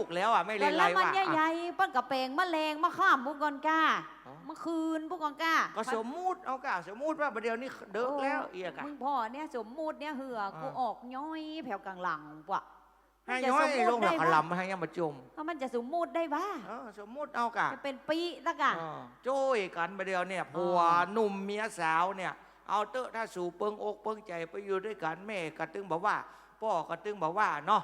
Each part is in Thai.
ลูกแล้วอะไม่กัเล่นนไรแล้วมันว่ะใหญ่ๆเปิ้นกระเปงมะแรงมะข้ามพวกกอนก้าอ๋อเมื่อคืนพวกกอนก้าก็สมมุติเอากะสมมุติว่าประเดี๋ยวนี้เดิกแล้วเอียกะ มึงพ่อเนี่ยสมมุติเนี่ยเหือกูอ่า ออกย้อยแผ่วกลางหลังปะให้จะย้อยสมมุติลงหลักได้ขปะลำให้ยังมาจมก็มันจะสมมุติได้บ้าเออสมมุติเอากะจะเป็นปีละกะ เออโจ้ยกันประเดี๋ยวเนี่ยผัวหนุ่มเมียสาวเนี่ย เอาเตอะถ้าสู่เปิงอกเปิงใจไปอยู่ด้วยกันแม่กระตึงบอกว่าพ่อกระตึงบอกว่าเนาะ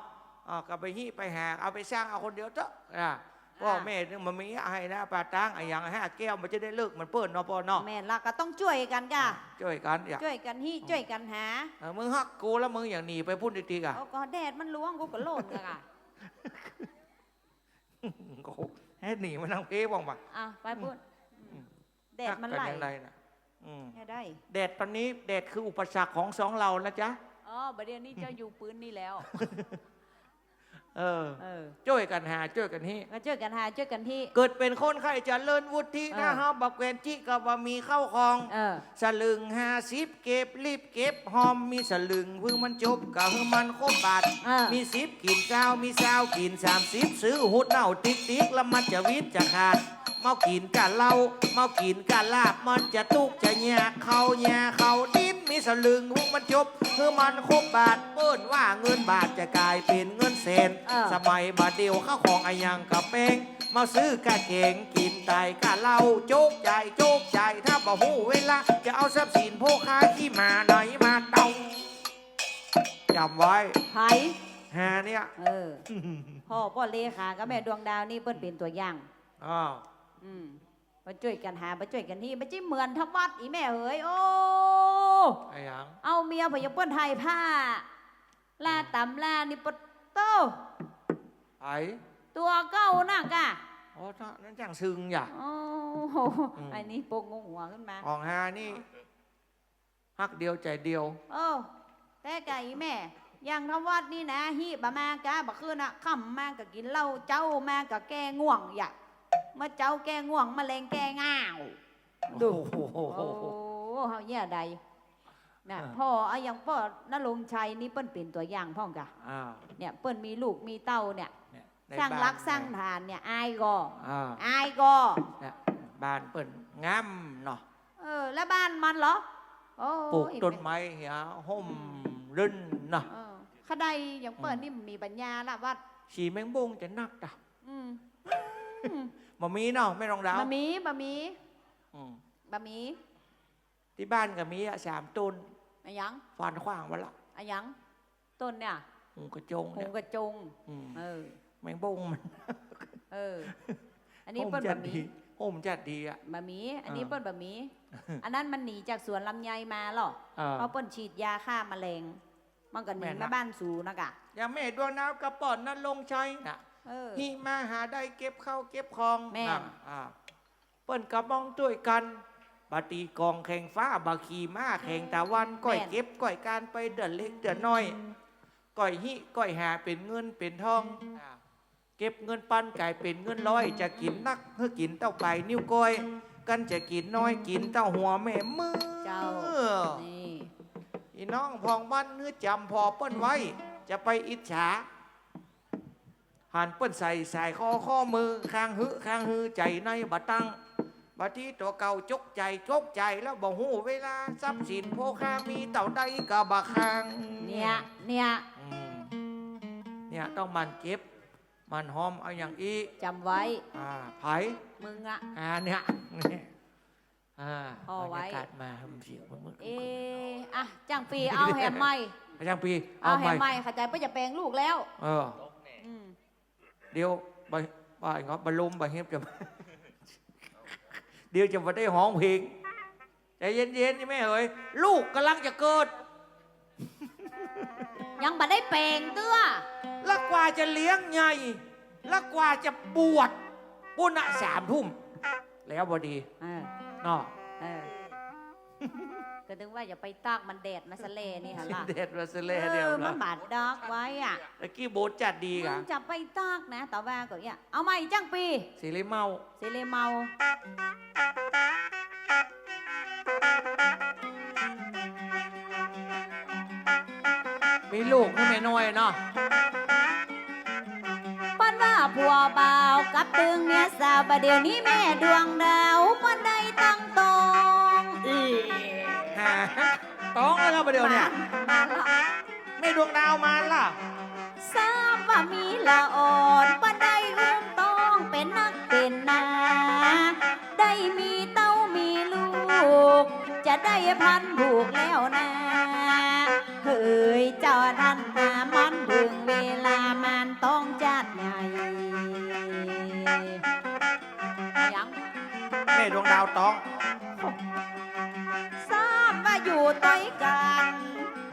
อ่าก็ไปฮีไปแหกเอาไปสร้างเอาคนเดียวเตอะนะพ่อแม่นึงมันมีให้นะปาตังไอ้อย่างห้าแก้วมันจะได้เลิกมันเปิ้นเนาะพ่อเนาะแม่นละก็ต้องช่วยกันกะช่วยกันอย่าช่วยกันฮี่ช่วยกันหาเออมึงฮักกูแล้วมึงอย่างหนีไปพูดดีๆอะเอาก็แดดมันล้วงกูก็โลดกะกะโอ้โหให้หนีมานั่งเพบ้างปะอะไปพูดอืมแดดมันไหลฮักกัยังไงนะอืมแค่ได้แดดตอนนี้แดดคืออุปสรรคของสองเรานะจ๊ะอ๋อประเดี๋ยวนี้เจ้าอยู่ปืนนี่แล้ว เออเออช่วยกันหาช่วยกันฮีก็ช่วยกันหาช่วยกันที่ เกิดเป็นคนไข้เจะเลิญวุฒิเออถ้าเฮาบักเวนจิกับว่ามีเข้าคองเออ สลึงห้าสิบเก็บรีบเก็บหอมมีสลึงเพิ่งมันจบกับเพิ่งมันครบบาทเออ มีสิบกินเจ้ามีเจ้ากินสามสิบซื้อหุดเน่าติ๊กติ๊กแล้วมันจะวิตจะขาดเมากินกันเหล้าเมากินกันลาบมันจะตุกจะแยกเขาแยกเขาดิ้น มีสลึงเพิ่งมันจบเพิ่งมันครบบาทเปิ้นว่าเงินบาทจะกลายเป็นเงินเซนเออ สมัยบาทเดียวข้าวของอายังกับเป้งมาซื้อกะเก่งกินไตกะเหล้าโจกใจโจกใจถ้าบ่หูเวลาจะเอาทรัพย์สินโภคาที่มาไหนมาเตาจำไว้ไผฮาเนี่ย เออ พ่อพ่อเลขากับแม่ดวงดาวนี่เปิ้นเป็นตัวอย่าง อ้าว อืม มาช่วยกันหามาช่วยกันที่มาจิ้เหมือนทับวัดอีแม่เอ๋ยโอ้ไอ้หยังเอาเมียพยาเปิ้นไทยผ้าลาตำลานี่ปะโตไอ้ตัวเก้าน่ะกะอ๋อถ้านั่นจังซึงอย่าโอ้โหอืมอันนี้โปงงหัวขึ้นมาของฮานี่ฮักเดียวใจเดียว โอ้แต่กะอีแม่อย่างทวัดนี่นะฮีบะมากะบะคืนน่ะค่ำมากะกินเหล้าเจ้ามากะแก้ง่วงอย่า มาเจ้าแก้ง่วงมาแรงแก้ง่าวดูโอ้โหโอ้เฮาแย่ใดน่ะอ่าพ่อเอาอย่างพ่อนรงชัยนี่เปิ้นเป็นตัวอย่างพ่องกะอ้าวเนี่ยเปิ้นมีลูกมีเต้าเนี่ยเนี่ยในสร้างบ้นรักสร้างฐานเนี่ยอายก็อ่าอายก็เนี่ยบ้านเปิ่นงามเนาะเออ แล้วบ้านมันเหรอโอ้ปลูกยต้นไม้เหียห่มรื่นเนาะเออขดายอย่างเปิ้นนี่มีปัญญาละวัดฉีแมงบงจะนักจ้ะ อืมมามีเนาะไม่รองดาวบะหมี่บะหมี่อืมบะหมี่ที่บ้านก็มีอะสามต้นอะหยังฟันขว้างไว้ละอะหยังต้นเนี่ยหูกระจงหเนี่ยงกระจงอืมเออแมงบงมันเออ อันนี้ห่มเปิ้นจัดบะหมี่ดีห่มจัดดีอะบะหมี่อันนี้อ่าเปิ้นบะหมี่อันนั้นมันหนีจากสวนลำไยมาหรอเออเพราะเปิ้นฉีดยาฆ่าแมลงมันก็หนีแม่นมานะบ้านสูนะกะอย่างแม่ดวงดาวกระป๋อนนั้นลงชัยน่ะ เออฮิมาหาได้เก็บข้าวเก็บของแม่นอะอ่าเปิ้นกระมองด้วยกันบาตีกองแข่งฟ้าบาขี่ม้าแข่งตะวันก้อยเก็บก้อยการไปเดือนเล็กเดือนน้อยก้อยหิก้อยหาเป็นเงินเป็นทองอ่าเก็บเงินปันกลายเป็นเงินร้อย จะกินนักเพื่อกินเต้าไปนิ้วก้อย กันจะกินน้อยกินเต้าหัวแม่มือ เจ้า นี่อีน้องพองบ้านเนื้อจำพอเปิ้นไว้ จะไปอิจฉา หันเปิ้นใส่ใส่ข้อข้อมือข้างหื้อข้างหื้อใจในบัตังบัดที่ตัวเก่าจกใจจกใจแล้วบ่หูเวลาทรัพย์สินโภคามีเต่าใดกะบะคางเนี่ยเนี่ยอืมเนี่ยต้องมันเก็บ มันหอมเอาอย่างอีจำไว้ อ่าไผมึงอะอ่าเนี่ยเนี่ยอ่าเอาไว้บรรยากาศมาทำเสียงมันมึงเอออะจังปีเอาแหมใหม่อาจารย์ปีเอาเอาแหใหม่มใหม่เข้าใจป้าจะแปลงลูกแล้ว เอออืม เดี๋ยวไปไปงอบไปลุมไปเฮ็บจะเดี๋ยวจะมาได้ห้องเพลงใจเย็นๆนี่แม่เอ๋ยลูกกำลังจะเกิด ยังบ่ได้แปลงเตื้อแล้วกว่าจะเลี้ยงไงแล้วกว่าจะบวชปุณะสามทุ่มแล้วพอดีเออ เนาะเออ ก็ถึงว่าอย่าไปตากมันแดดมาสะเลนี่ฮะล่ะเด็ดมาสเลเดียวออมันะนบาดดอกไว้อะตะกี้โบทจัดดีมึกะงจะไปตากนะต่อว่าก็เนี่ยเอาใหม่จังปีสิริเมาเซเลเมามีลูกให้แม่น้อยเนาะปั้นว่าผัวเบาวกับตึงเมียสาวประเดี๋ยวนี้แม่ดวงดาวมันได้ตั้ง ต้องแล้วครับประเดี๋ยวเนี่ยมาละไม่ดวงดาวมาล่ะทราบว่ามีละอ่อนปันได้อุ้มต้องเป็นนักเป็นนาได้มีเต้ามีลูก จะได้พันผูกแล้วนะเฮ้ยเจ้าท่านนามันถึงเวลามันต้องจัดใหญ่ยังแม่ดวงดาวต้องทราบว่าอยู่ ต้อยกัน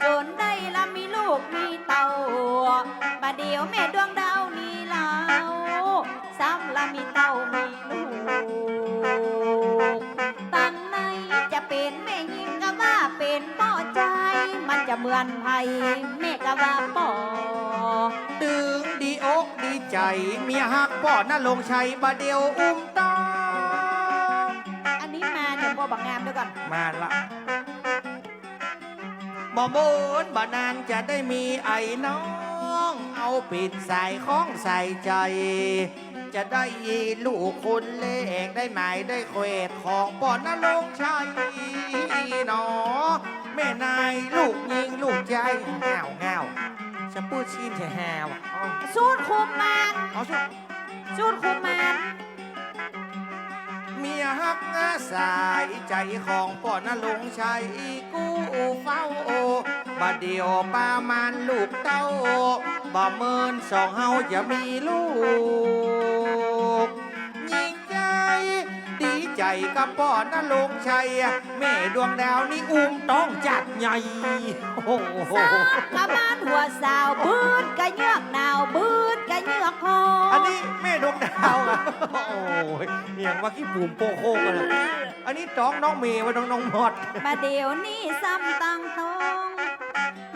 จนได้ละมีลูกมีเต่าบาเดียวแม่ดวงดาวนี่แล้วซ้ำละมีเต่ามีลูกตั้งในจะเป็นแม่ยิงก็ว่าเป็นป่อใจ มันจะเหมือนไผแม่ก็ว่าป่อตึงดีอกดีใจ เมียหักป่อน่าลงชัยบาเดียวอุ้มต้องอันนี้มาเดี๋ยวพ่อบักงามด้วยก่อนมาละ บ่มูนบ่นานจะได้มีไอ้น้อง เอาปิดใส่ข้องใส่ใจ จะได้ลูกคนเล็กได้หมายได้เควดของป่อนนลงชัยหนอ แม่นายลูกยิงลูกใจเงาเงาจะพูดชินแช่แฮวะอ๋อสูตรคุมมานเอาสิ สูตรคุมมาน เมียฮักงาสายใจของป่อนนลงชัยกู้เฝ้าโอบาเดียวปามันลูกเต้าบ่เมินสองเฮาจะมีลูกยิ่งใจ ดีใจกับป่อนนลงชัยแม่ดวงดาวนี่อุ้มต้องจัดใหญ่โอ้โหสาวกะมานหัวสาวบืดกะเยือกหนาวบืด กะเยือกหออันมนี้แม่ดวงดาวอะโอ้ยเนียงว่าขี้ปุ่มโปโคกันเลยอันนี้จ้องน้องเมย์ไว้น้องน้องมอดมาเดี๋ยวนี้ซ้ำตังทอง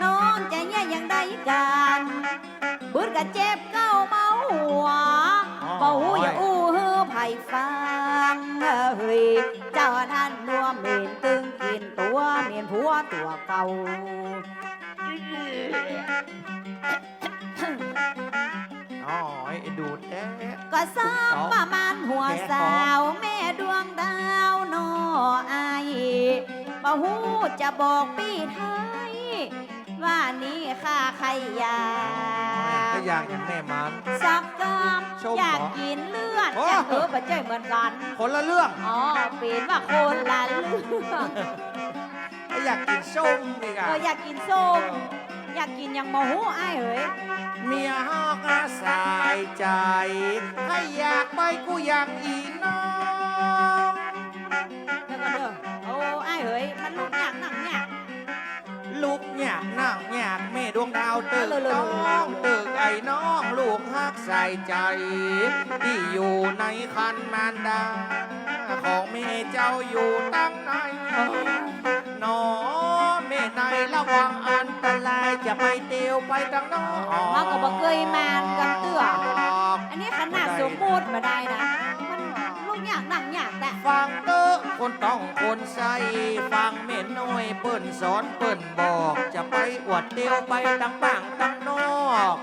น้องจะแย่ยังได้กันบืดกะเจ็บเก้าเมาหัวเบาหูอย่าอู้ฮือไผ่ฟังเฮ้ยเจ้าท่านนัวเหม็นตึงกินตัวเหม็นผัวตัวเก่า อ๋อไอ้ดูดแท้ก็ซ้ำประมาณหัวสาวแม่ดวงดาวนออายบ่หูจะบอกปีไทย ว่านี่ข้าใครอยาก็กอย่างอย่างแม่มันสักกามชมเหรออยากกินเลือดโอ้อยากเออปัจจัยเหมือนกัน คนละเรื่องอ๋อเป็นว่าคนละเรื่องไอ้อยากกินส้มอีกเออะออยากกินส้มอยากกินยังโมโหอ้ายเฮ้ย เมียฮอกอาสายใจ ให้อยากไปกูอยากอีน้องเดี๋ยวก่อนเด้อโอ้อ้ายเฮ้ยมันลูกอยากหนังอยาก ลูกอยากนั่งอยากแม่ดวงดาวตึกเออเลยน้องตึกไอ้น้องลูกฮักใส่ใจ ที่อยู่ในคันมารดา ของแม่เจ้าอยู่ตั้งในหนอแม่ ในระวังอันตรายจะไปเตียวไปตั้งน้องเขาก็บอกเคยมากันเตื้ออันนี้ขนาดสมมูติมาได้นะมันลูกอยากหนังอยากแต่ฟังเตอะคนต้องคนใส่ฟังเม่น้อยเปิ้นสอนเปิ้นบอก จะไปอวดเตียวไปตั้งบ้างตั้งนอก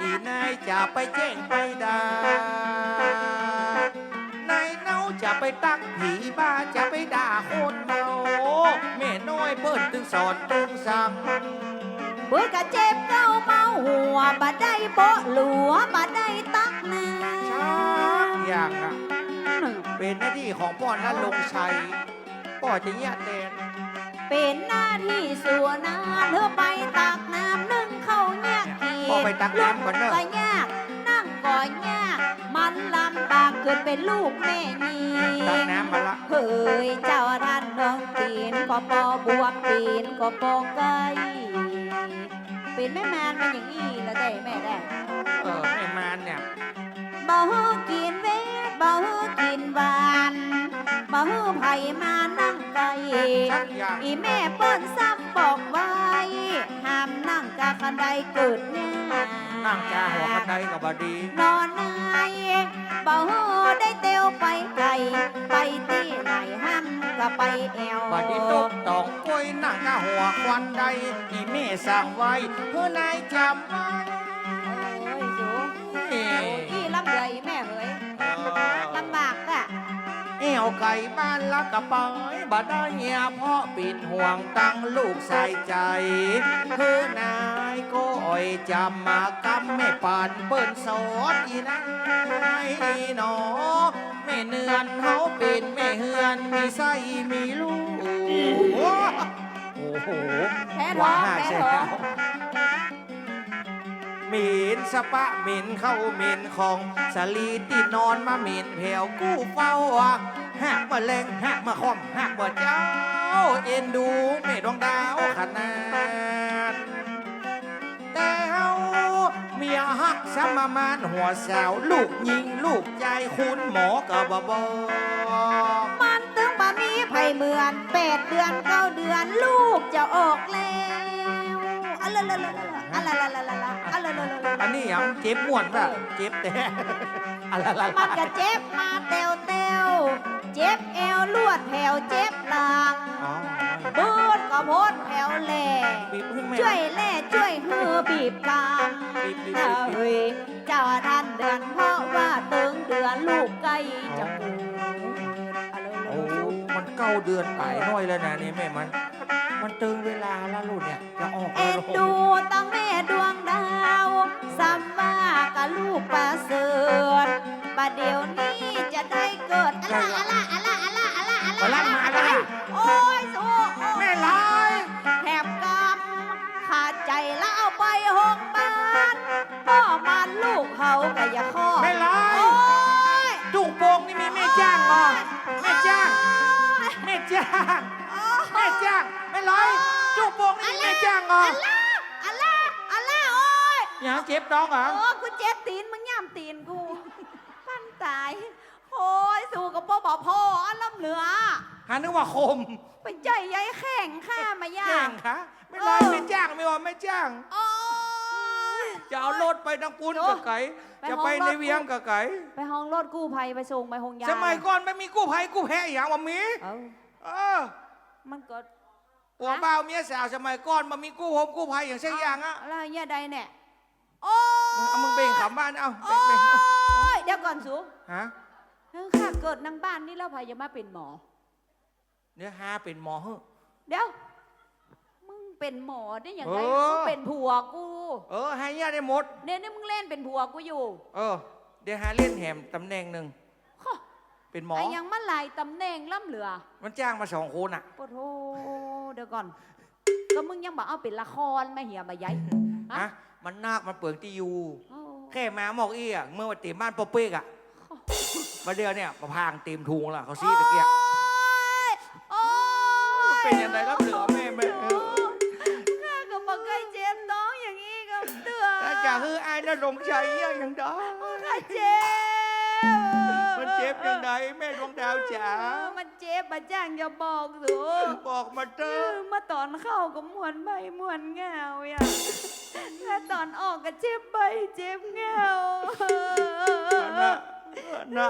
อีนายจะไปแจ้งไปด ตั้งผีบ้าจะไปด่าคนเมาแม่น้อยเปิ้นตึงสอนตึงสั่งเบื่อกะเจ็บเก้าเมาหัวบ่ได้โบะหลัวบ่ได้ตักน้ชักอย่างอะำเป็นหน้าที่ของพ่อนันลงชัยพ่อจะเงียบเด่นเป็นหน้าที่ส่วนนาเธอไปตักน้ำนึ่งเข้าวแยกกีพ่อไปตักน้ำก่อนเนอะก็ยากนั่งก็ยากมันลำบาก เกิดเป็นลูกแม่นีตักน้ำมาละเฮ้ยเจ้าท่านน้องตีนก็ปอบวบตีนก็ปอไก่เป็นแม่มานมันอย่างนี้แล้วได้แม่ได้เออแม่มานเนี่ยบ่ฮู้กินเวทบ่ฮู้กินหวานบ่ฮู้ไผมานั่งไก่อีแม่เปิ้นซ้ำ บอกไว้ ห้ามนั่งกาคันใดเกิดหน้านั่งกาหัวคันไดกับบดี นอนนายบ่ฮู้ได้เตียวไปไกลไปที่ไหนห้ามก็ไปแอวบดีตกตองกล้วยนั่งกาหัวควันใดอีแม่สั่งไว้เพื่อนายจำไว้โอ้ยสูเอ้อีละย วไก่บ้านละกะไปบ่ได้เหียเพราะปิดห่วงตั้งลูกใส่ใจเฮือนายก็อ่อยจำมากำไม่ปานเปิ้นสอนอีนายหนอแม่เนือนเฮาเป็นแม่เฮือนมีไส้มีลูกโอ้โหแพ้ท้องว่าแพ้ใช่ท้อแล้งวหมินสปะหมินเข้าหมินของสลีตีนอนมาหมินแผ่วกู้เฝ้า หักมาแรงหักมาคอมหักมาเจ้า เอ็นดูแม่ดวงดาวขนาดแต่เฮาเมียฮักสมมานหัวสาว ลูกยิงลูกใจคุณหมอกับบบอกมันตึงบะมีไผเหมือนแปดเดือนเก้าเดือนลูกจะออกแล้วอะละละละละอะละละละละอะละละละลอันนี้ยังเจ็บม่วนป่ะเจ็บแต่อะไรอะไรมันก็เจ็บมาเตวเตว เจ็บเอวลวดแผวเจ็บหลังอ๋อบูดก็โพดแผวแหล่บีบพึ่งแม่ช่วยแล่ช่วยฮือบีบกลางบีบบีบเอ้บีบยเจ้าท่านเดือนเพราะว่าตึงเดือนลูกใกล้จะเกิดอะละโอ้มันเก้าเดือนไปหน่อยแล้วนะนี่แม่มัน มันตึงเวลาแล้วลูกเนี่ยจะออกเอ็นลูกดูตั้งแม่ดวงดาวสัมมากับลูกประเสริฐประเดี๋ยวนี้จะได้เกิดอะละอะละอะ ละอะละอะละอะละมาลั่นมาแล้ว โอ้ยสู้โอ้ยแม่ลายแถบกำขาดใจแล้วเอาไปห้องบ้านพ่อมันลูกเขาก็อย่าข้อแม่ลาย โอ้ยจุกโป่งนี่มีแม่จ้างเหรอแม่จ้าง แม่จ้างแม่จ้าง แม่ลายจุกโป่งนี่มีแม่จ้างเหรออะละอะละอะละโอ้ย อย่างเจ็บน้องเหรอ โอ้กูเจ็บตีนมึงย่ำตีนกู ปั้นตาย โอ้ย สู้กับพ่อบอกพ่ออันล้ำเหลือ หานึกว่าคมไปใจใยแข่งข้ามาย่าแข่ง งคะไม่ลายเออ ไม่จ้างไม่ว่าไม่จ้าง โอ้ย จะเอารถไปทางปุ้นโอ้กับไก่ไปจะห้องไปในรถเวียงกับไก่ไปห้องรถกู้ภัยไปส่งไปห้องยาสมัยก่อนไม่มีกู้ภัยกู้แพ้อย่างว่ามีเออเออมันก็ผัวบ่าวเมียสาวสมัยก่อนมันมีกู้โฮมกู้ภัยอย่างเช่นอย่างอะอะไรเนี่ยใดเนี่ยโอ้มึงเอามึงเบ่งขำบ้านเอาโอ้เบ่งเบ่งยเดี๋ยวก่อนสู ฮะ เออข้าเกิดนางบ้านนี่แล้วพายจะมาเป็นหมอ เนื้อหาเป็นหมอเฮ้อ เดี๋ยว มึงเป็นหมอได้ยังไงเออมึงเป็นผัวกูเออให้เนี่ยได้หมด เนี่ยนี่มึงเล่นเป็นผัวกูอยู่เออ เดี๋ยวหาเล่นแหมตำแหน่งหนึ่งฮะเป็นหมอ ไอ้ยังมาหลายตำแหน่งล่ำเหลือมันจ้างมาสองคนอะ ปะโทเดี๋ยวก่อน ก็มึงยังบอกเอาเป็นละครมาเหียมาย้ายฮะ ฮะ มันนาคมันเปลืองที่อยู่ โอ้แค่มาหมอกอี้อะเมื่อวันเต็มบ้านปอเป๊กอะ มาเดือนเนี่ยมาพางเต็มทุงละเขาซีตะเกียบโอ้ยมันเป็นยังไงรับเหลือแม่แม่เออข้าก็บอกเคยเจ็บน้องอย่างนี้กับเตือถ้าจะฮือไอ้น่าลงใจยังยังได้ข้าเจ็บมันเจ็บยังไงแม่ดวงดาวจ๋ามันเจ็บมาจ้างอย่าบอกสูบอกมาเถเออะอมาตอนเข้าก็มวนใบมวนเงาอะแล้วตอนออกก็เจ็บใบเจ็บเงา นะนะ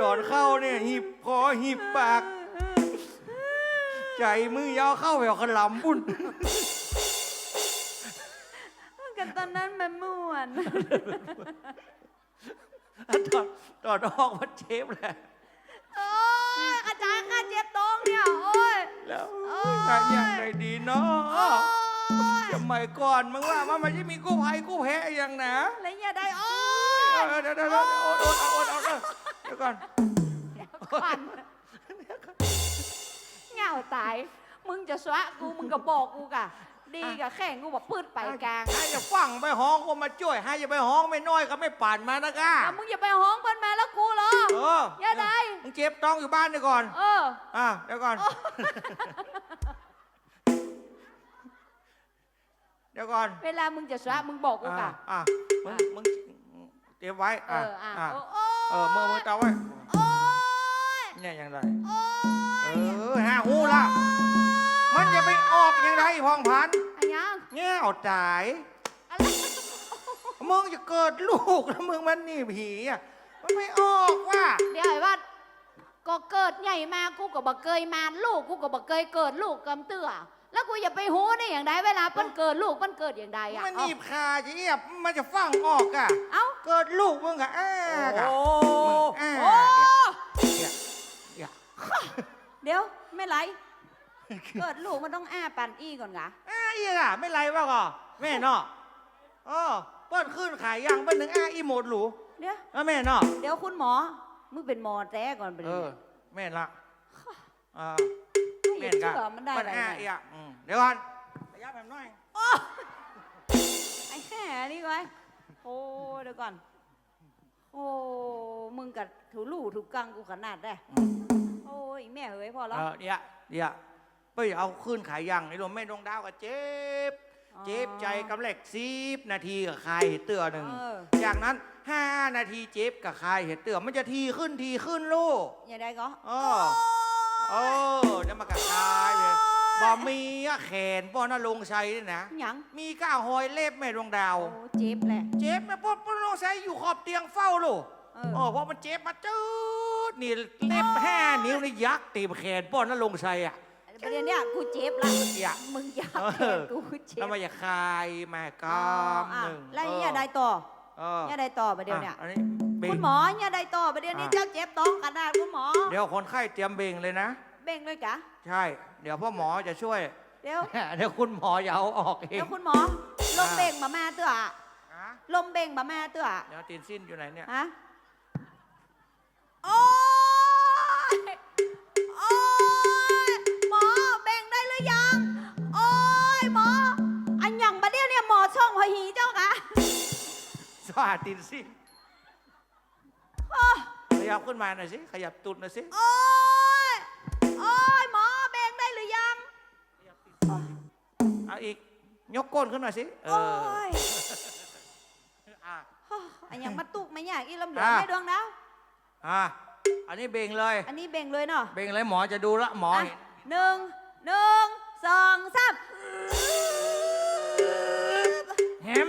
ตอนเข้าเนี่ยหีบคอหีบปาก ใจมือยาวเข้าแหววขลำบุ่นกันตอนนั้นมันม่วน ตอนตอนออกมันเจ็บแหละโอ้ยอาจารย์ข้าเจ็บตรงเนี่ยโอ้ย แล้วโอ้ยงานอย่างไรดีเนาโอ้ะยสมัยก่อนมึงว่ามันไม่ใช่มีกู้ภัยกู้แพ้อย่างนะ แล้วอย่าได้โอ้ เอยอเดี๋ยวเดี๋ยวเดี๋ยวโอดโอดเอาโอดเอาเดี๋ยวก่อนควันเหงาตาย มึงจะสวะกูมึงก็บอกกูกะ ดีกับแข่งกูบอกปืดไปกลางให้จะฟังไปห้องก็มาช่วย ให้จะไปห้องไม่น้อยก็ไม่ป่านมานะก้าแล้วมึงอย่าไปห้องเพิ่นมาแล้วกูเหรอเอออย่าได้มึงเจ็บต้องอยู่บ้านเดี๋ยวก่อน เออ อะเดี๋ยวก่อน เดี๋ยวก่อน เวลามึงจะสวะมึงบอกกูอะกะอะมึงมึง เตรียมไว้เออะออะอะโอ้เออมือมือเตาไว้โอ้ยเนี่ยยังไงโอ้เอยอหาหูละมันจะไปออกยังไงพองพันธุ์อันยังเงี้ยเอาตาย อะไรมึงจะเกิดลูกแล้วมึงมันนี่ผีอะมันไม่ออกว่ะเดี๋ยวไอ้ว่าก็เกิดใหญ่มากูก็บอกเคยมาลูกกูก็บอกเคยเกิดลูกกำเตื้อ แล้วกูอย่าไปหูได้อย่างใดเวลาเปิ้นเกิดลูกเปิ้นเกิดอย่างใดอะมันหนีบคาจะเอียบมันจะฟังออกอะเอ้าเกิดลูกมึงอะอ้ากะโอ้มึงอ้าโอ้เนี่ยเนี่ยไม่ไรเกิดลูกมันต้องอ้าปันอี้ก่อนกะอ้าอีกอะไม่ไรวะก่อแม่เนาะเออเปิ้นขึ้นขายยังเปิ้นถึงอ้าอีหมดหรูเดี๋ยวแล้วแม่เนาะเดี๋ยวคุณหมอมึงเป็นหมอแท้ก่อนเป็นเออแม่นละอ่า ไม่แม่นเชื่กะอมันได้เปิ้นอะไรอ้าเนี่ยอีกอะอืมเดี๋ยวก่อนระยะแบบน้อยไอ้แห่นี่ไว้โอ้เดี๋ยวก่อน โอ้มึงกับถูลู่ถูกกังกูขนาดได้โอ้ยแม่เฮ้ยพอเอแล้วอเดี๋ยวเดี๋ยวไปเอาขึ้นขายยังไอ้ลมแม่ดวงดาวก็เจ็บ เจ็บใจกำเล็กสิบนาทีกับคายเห็ดเตือหนึ่งเออ จากนั้นห้านาทีเจ็บกับคายเห็ดเตือมันจะทีขึ้นทีขึ้นลูก อย่าได้ก็เออ โอ้ จะมากับคายเลยบอมีอะแขนป้อนลงชัยนี่นะ หยังมีก้าวหอยเล็บแม่ดวงดาว โอ้เจ็บแหละ เจ็บแม่ป้อนป้อนลงชัยอยู่ขอบเตียงเฝ้าลูกเออโอ้เพราะมันเจ็บมาจืดนี่เล็บห้านิ้วนี่ยักษ์ตีบแขนป้อนลงชัยอะ ประเด็นเนี้ยกูเจ็บละอย่ามึงอยากเออแทนกูเจ็บแล้วมาอย่าคายมากาอ๋อมอะหนึ่งแล้วเอออย่าได้ต่อเอออย่าได้ต่อประเดี๋ยวเนี้ยอะอันนี้ เบ่งคุณหมออย่าได้ต่อประเดี๋ยวนี้อะเจ้าเจ็บต้องกระดาษคุณหมอ เดี๋ยวคนไข้เตรียมเบ่งเลยนะ เบ่งเลยกะ ใช่ เดี๋ยวพ่อหมอจะช่วย เดี๋ยว เดี๋ยวคุณหมออย่าเอาออกเอง เดี๋ยวคุณหมอ ลมเบ่งมาแม่เตื้อฮะลมเบ่งมาแม่เตื้อเดี๋ยวตีนสิ้นอยู่ไหนเนี่ย ฮะ โอ้ยโอ้ยหมอเบ่งได้หรือยัง โอ้ยหมอ อันหยังประเดี๋ยวเนี่ยหมอช่องพอหีเจ้ากะสวัสดีสิ้นโอ้ย ขยับขึ้นมาหน่อยสิ ขยับตุดหน่อยสิ โอ้ย โอ้ยหมอเบ่งได้หรือยัง เอาอีก ยกก้นขึ้นหน่อยสิ เอโอ้อ ยอะ อันหยังมาตุกไม่อยากอีลำเหลืองอะไม่ดวงดาวอะอันนี้เบ่งเลย อันนี้เบ่งเลยเนาะเบ่งเลยหมอจะดูละหมออะเห็นหนึ่งหนึ่งสองสาม แฮม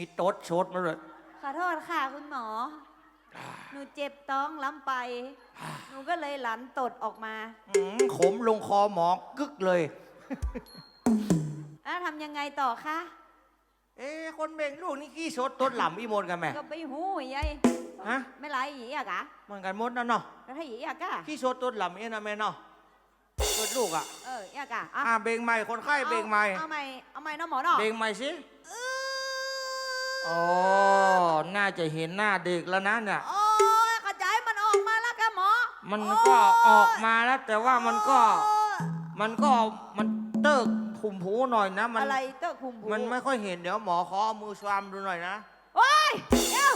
มีโต๊ดโชดมาเลย ขอโทษค่ะคุณหมอ หนูเจ็บท้องล้ำไป หนูก็เลยหลันตดออกมาอืมขมลงคอหมอกึกเลย แล้วทำยังไงต่อคะเอ้คนเบ่งลูกนี่ขี้ชดต้นหล่ำอีโมนกันไหมก็ไปหูยายฮะ ไม่ไรหยีอะกะมันกันหมดนะเนาะแล้วถ้าหยีอะกะขี้ชดต้นหล่ำเอ็นะแม่เนาะเกิดลูกอะเอออะกะอะอ่าเบ่งใหม่คนไข้เบ่งใหม่ เอาใหม่เอาใหม่เนาะหมอเนาะเบ่งใหม่สิอ๋อ น่าจะเห็นหน้าเด็กแล้วนะเนี่ย โอ้ยกระจายมันออกมาแล้วค่ะหมอมันก็ออกมาแล้ว แต่ว่ามันก็ โอ้ยมันก็ มันเติกขุมหูหน่อยนะ มัน อะไรเต้าคุมหูมันไม่ค่อยเห็น เดี๋ยวหมอขอเอามือสวามดูหน่อยนะโอ้ยเดี๋ยว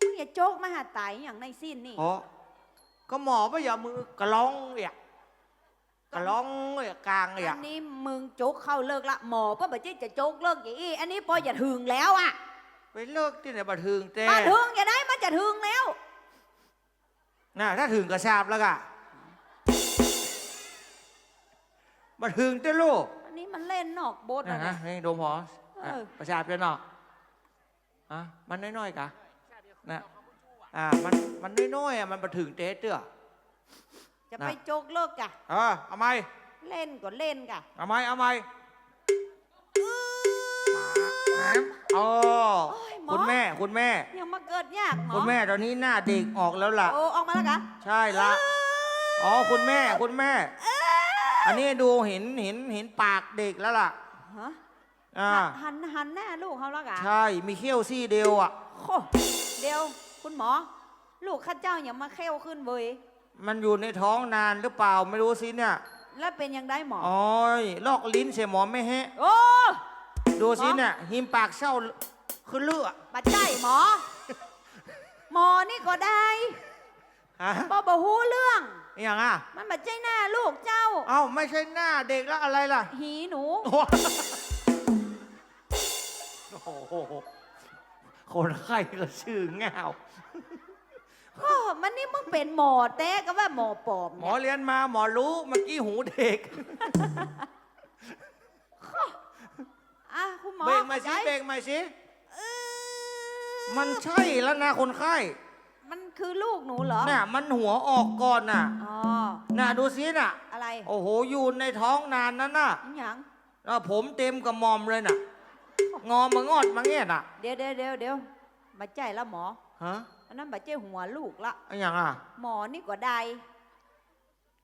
มึงอย่าโจกมาหาไตอย่างในสิ้นนี่โอ้ก็หมอไม่อย่ามือกระล้องเอียก กระล้องเอียกลางเอียอันนี้มึงโจกเข้าเลิกละหมอป้าบอกจะโจกเลิกอย่างอีอันนี้พออย่าถึงแล้วอะไปเลิกที่ไหนบัถึงแต่มาถึงอย่าได้มันจะถึงแล้ว น่ะถ้าถึงกระชาบแล้วก็บัถึงแต่ลูกอันนี้มันเล่นนอกโบสนะนะฮะนี่โดมหอเออ ประชาบจะเนาะอะมันน้อยๆกะนะอ่ามันมันน้อยๆอะมันบัถึงเตะเตื้อ จะไปโจกเลิกกะ เออเอาไหมเล่นก็เล่นกะเอาไหมเอาไหมโอ้โอ้ยหมอคุณแม่คุณแม่ ยังมาเกิดยากหมอคุณแม่ตอนนี้หน้าเด็กออกแล้วล่ะ โอ้ออกมาแล้วกะใช่ละอ๋อคุณแม่คุณแม่ อันนี้ดูเห็นเห็นเห็นปากเด็กแล้วล่ะฮะอ่าหันหันหน้าลูกเขาแล้วกะใช่มีเขี้ยวซี่เดียวอะโคเดี๋ยวคุณหมอ ลูกข้าเจ้าอย่ามาเข้วขึ้นเว้ย มันอยู่ในท้องนานหรือเปล่าไม่รู้สิเนี่ยแล้วเป็นยังได้หมออ๋อยลอกลิ้นเสียหมอไม่แฮะ โอ้ดูสิหมอเนี่ยหิมปากเศร้าคือเลือดบัดใจหมอ หมอนี่ก็ได้ฮะบอบอกฮู้เรื่องอหย่างอะ มันบัดใจหน้าลูกเจ้า เอ้าไม่ใช่หน้าเด็กแล้วอะไรล่ะ หีหนู โอ้โหคนไข้ก็ชื่อง่าว โอ้มันนี่มึงเป็นหมอแต้ก็ว่าหมอปลอมหมอเนี่ยเรียนมาหมอรู้เมื่อกี้หูเด็ก อะคุณหมอเบรกมาสิข้ใจเบรกมาสิเออมันใช่แล้วนะคนไข้มันคือลูกหนูเหรอน่ะมันหัวออกก่อนน่ะอ๋อน่ะดูสิน่ะ อะไรโอ้โหอยู่ในท้องนานนั้นน่ะอิหยังแล้วผมเต็มกับมอมเลยน่ะ งอมางอดมาเงี้ยน่ะ เดี๋ยวเดี๋ยวเดี๋ยวเดี๋ยวบัดใจแล้วหมอ ฮะ อันนั้นบาเจ้หัวลูกละอันอย่างอะ หมอนี่ก็ได้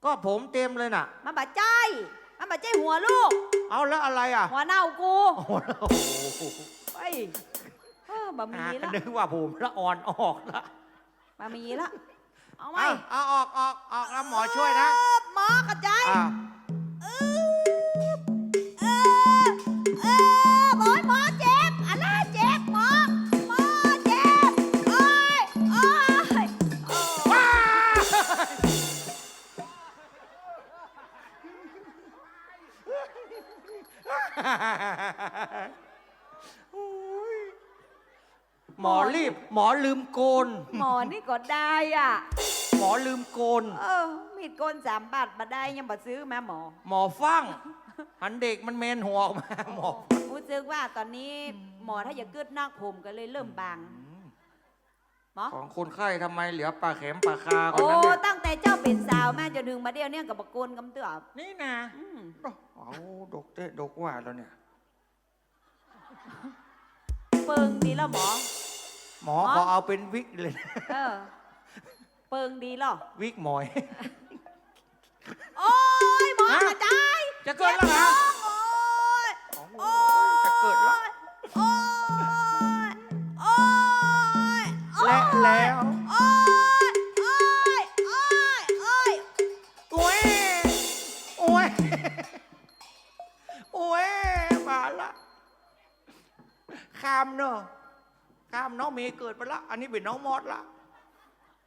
ก็ผมเต็มเลยน่ะ มันบาใจมันบาเจ้หัวลูก เอาแล้วอะไรอะหัวเน่ากูโอ้โหไปเออบะหอ่ามี่ก็ละนึกว่าผมละอ่อนออกละบะหมี่ละเอาไหมเอาเอาออกออกออกแล้วหมอช่วยนะเออหมอกระจายอ่าเออ หมอลืมโกน หมอนี่ก็ได้อะ หมอลืมโกน เออ มีดโกนสามบาทมาได้ยังมาซื้อมาหมอหมอฟั่งหันเด็กมันเมนหัวออกมาหมอรู้สึกว่าตอนนี้หมอถ้าอย่าเกิดนอกผมก็เลยเริ่มบาง หมอ ของคนไข้ทำไมเหลือปลาเข็มปลาคาคนโอ้ นั้นเนี่ยตั้งแต่เจ้าเป็นสาวมาจนถึงมาเดียวเนี่ยกับบกโกนกำเตือบนี่นะอืมเอาดกเต้ดกว่าแล้วเนี่ย เปิงดีแล้วหมอ หมอหมอ ขอเอาเป็นวิกเลยนะเออ เปิงดีเหรอ วิกหมอย โอ้ยหมอฮะ กระจายจะเกิดแล้วเหรอ โอ้ยโอ้ยจะเกิดแล้ว โอ้ยโอ้ยโอ้ยและแล้วโอ้ยโอ้ยโอ้ยโอ้ยโอ้ยโอ้ยโอ้ยมาละข้ามเนอะ ข้ามน้องเมย์เกิดไปละ อันนี้เป็นน้องมอดละ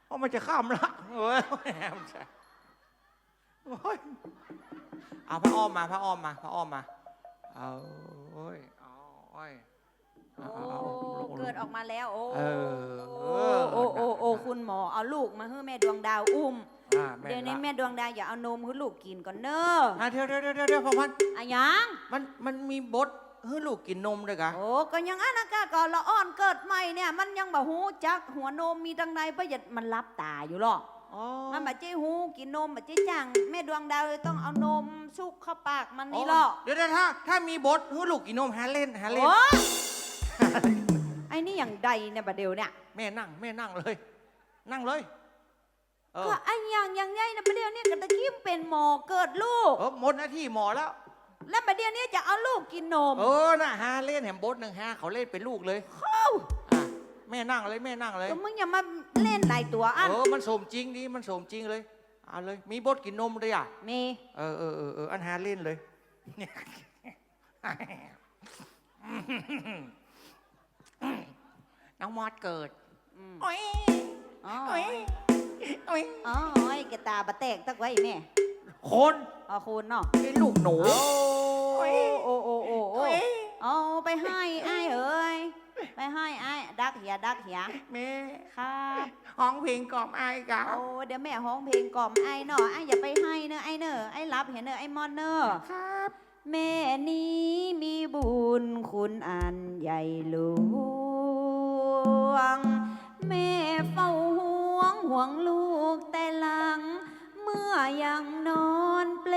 เพราะมันจะข้ามละเอ้ยแหมมันจะโอ้ยเอาพระอ้อมมาพระอ้อมมาพระอ้อมมาเอาโอ้ยเอาโอ้ยโอ้เอเออเกิดออกมาแล้ว โอ้โอ้โอ้โอ้คุณหมอเอาลูกมาให้แม่ดวงดาวอุ้มเดี๋ยวนี้แม่ดวงดาวอย่าเอานมให้ลูกกินก่อนเนอะอะเดี๋ยวเดี๋ยวเดี๋ยวเดี๋ยวพอพันอะยังมันมันมีบท ให้ลูกกินนมด้วยกะ โอ้ก็ยังอันนั้นก็ก่อนละอ่อนเกิดใหม่เนี่ย มันยังบ่หูจักหัวนมมีตังใดประหยัดมันรับตาอยู่หรอกอ๋อมันบ่เจ้หูกินนมบ่เจ้จังแม่ดวงดาวเลยต้องเอานมซุกเข้าปากมันนี่หรอกเดี๋ยวเดี๋ยวถ้าถ้ามีบทให้ลูกกินนมหาเล่นหาเล่นโอ้ไอ้นี่อย่างใดเนี่ยบัดเดียวเนี่ยแม่นั่งแม่นั่งเลย นั่งเลยเออก็ไอ้อย่างอย่างไงนะบัดเดียวเนี่ยกตะกี้มันเป็นหมอเกิดลูกเออหมดหน้าที่หมอแล้ว แล้วบัดเดียวเนี้จะเอาลูกกินนมเออน่ะหาเล่นแหมบทหนึ่งหาเขาเล่นเป็นลูกเลยเข้าอะแม่นั่งเลยแม่นั่งเลย ก็มึงอย่ามาเล่นหลายตัวอันเออ มันสมจริงดิมันสมจริงเลยเอาเลย มีบทกินนมเลยอะ มี เออเออเออเอออันหาเล่นเลยเนี่ยน้องมอดเกิดอืม โอ้ยอ๋อโอ้ยโอ้ย อ๋อไอ้แกตาบะแตกตักไว้แม่ คนอ๋อคุณเนาะนี่ลูกหนู โอ้โอ้โอ้โอ้โอ้โอ้ยเอาไปให้ไอ้เอ้ยไปให้ไอ้ดักเหียดักเหียแม่ครับห้องเพลงกล่อมไอ้ายกาโอ้เดี๋ยวแม่ห้องเพลงกล่อมไอ้เนาะไอ้อย่าไปให้เนอะไอ้เนอะไอ้รับเห็นเนอะไอ้มอนเนอะ ครับ แม่นี้มีบุญคุณอันใหญ่หลวง แม่เฝ้าห่วงห่วงลู ยังนอนเปล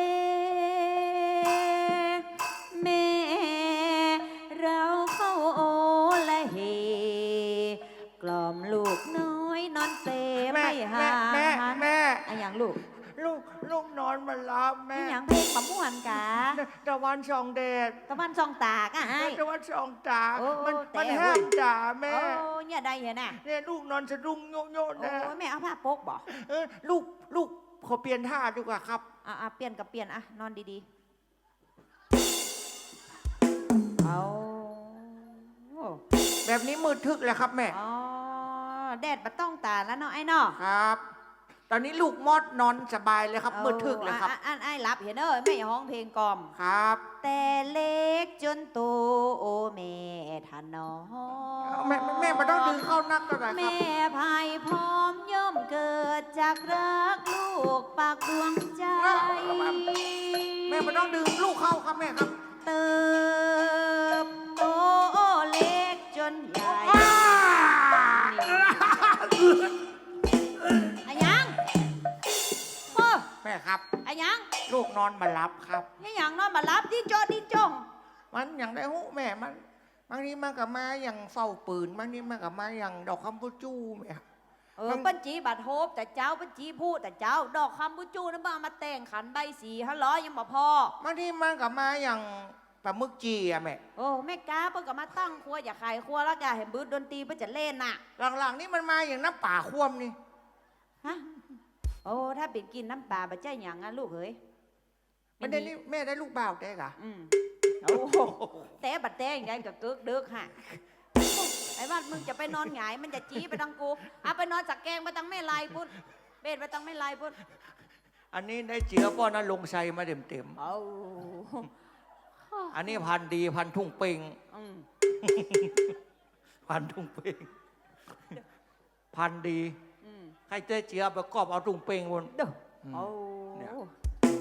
แม่เราเข้าโอและเฮ กล่อมลูกน้อยนอนเปลแม่ไม่หาแม่แม่แม่อะอย่างลูกลูกลูกนอนมารับแม่นี่อย่างเพลงประมวลกะตะวันส่องแดดตะวันซองตากอะไอ้ ตะวันส่องตาโอ้มันแต่มันเว้ย ห้ามด่าแม่โอ้เนี่ยได้เห็นน่ะเนี่ยลูกนอนสะดุ้งโยโย่โอ้นะแม่เอาผ้าปกบ่เออลูกลูก ขอเปลี่ยนท่าดีกว่าครับ อะอะเปลี่ยนกับเปลี่ยนอะนอนดีๆ เอาโอ้แบบนี้มืดทึกเลยครับแม่ อ๋อแดดมาต้องตาแล้วเนาะไอ้เนาะ ครับ ตอนนี้ลูกมอดนอนสบายเลยครับมืดทึกเลยครับอะอะอันไอ้รับเห็นเด้อแม่อย่าห้องเพลงกล่อมครับ แต่เล็กจนโตโอแม่ทนอแม่แม่แม่ไมาต้องดึงเข้านักก็ได้ครัแม่บภายพร้อมย่อมเกิดจากรักลูกปากดวงใจ แม่ไมาต้องดึงลูกเข้าครับแม่ครับ เติบ แม่ครับ อะยังลูกนอนมารับครับ นี่ยังนอนมารับที่โจอที่จงมันอย่างได้หูแม่มันบางทีมันกับมาอย่างเฝ้าปืนบางทีมันกับมาอย่างดอกคำพูจู้แม่ เออปัญจีบัดโฮบแต่เจ้าปัญจีพูดแต่เจ้าดอกคำบุจูนั่นมามาแต่งขันใบสีฮัลโหลยังบ่พอบางทีมันก็มาอย่างปลาหมึกจีอะแม่โอ้แม่กาเพิ่นก็มาตั้งครัวอย่าขายครัวแล้วกะเห็นบืดดนตรีเพิ่นจะเล่นน่ะหลังๆนี่มันมาอย่างน้ำป่าควมนี่ฮะ โอ้ถ้าเป็นกินน้ำปลาบ่ใจหยังอะลูกเอ้ยมันได้นี่แม่ได้ลูกบ่าวได้กะอืมโอ้โหแต่บัดแต่งได้ก็เกิกเดึกฮะไอ้ว่ามึงจะไปนอนหงายมันจะจี้ไปทางกูเอาไปนอนสักแกงไปทางแม่ลายพุ่นเบ็ดไปทางแม่ลายพุ่นอันนี้ได้เจือป้อนนลงค์ชัยมาเต็มเอาๆอันนี้พันธุ์ดีพันธุ์ทุ่งเป่งอืมพันธุ์ทุ่งเป่งพันธุ์ดีอืม ใครเจอเจือประกอบเอาทุ่งเป่งบน เด้ออืมโอ้เนี่ย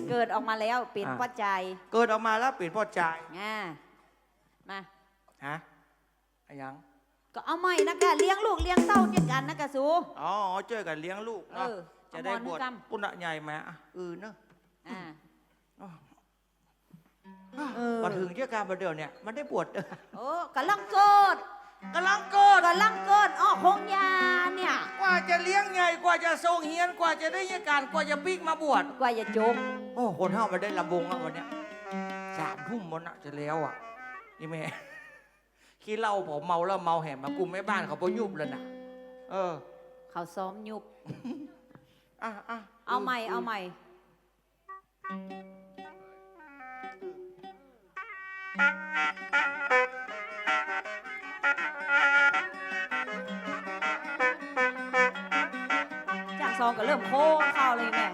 เกิดออกมาแล้วเป็นอะปัจจัยเกิดออกมาแล้วเปลี่ยนพ่อจ่ายอ่ามา ฮะอะไรยังก็เอาใหม่นะกะเลี้ยงลูกเลี้ยงเต้าด้วยกันนะกะสู อ๋อช่วยกันเลี้ยงลูกเอเนาะอจะได้บวชเอาหมอนให้กำ ปุณณะใหญ่มาอะเออเนอะอ่าอ๋อเออ มาถึงเจ้าการประเดี๋ยวเนี่ยมันได้บวชโอ้กำลังเกิด กำลังโกดกำลังเกิดอ้อคงยาเนี่ยกว่าจะเลี้ยงใหญ่กว่าจะทรงเฮียนกว่าจะได้ยการกว่าจะปิกมาบวชกว่าจะจบโอ้คนเท่ามาได้ลำวงอะวันเนี้ยสามทุ่มมันอะจะแล้วอะนี่แม่ขี้เหล้าผมเมาแล้วเมาแห่มากุมแม่บ้านเขาพอยุบเลยนะเออ เขาซ้อมยุบอะอะเอาใหม่เอาใหม่ องก็เริ่มโค้งเข้าเลยแม่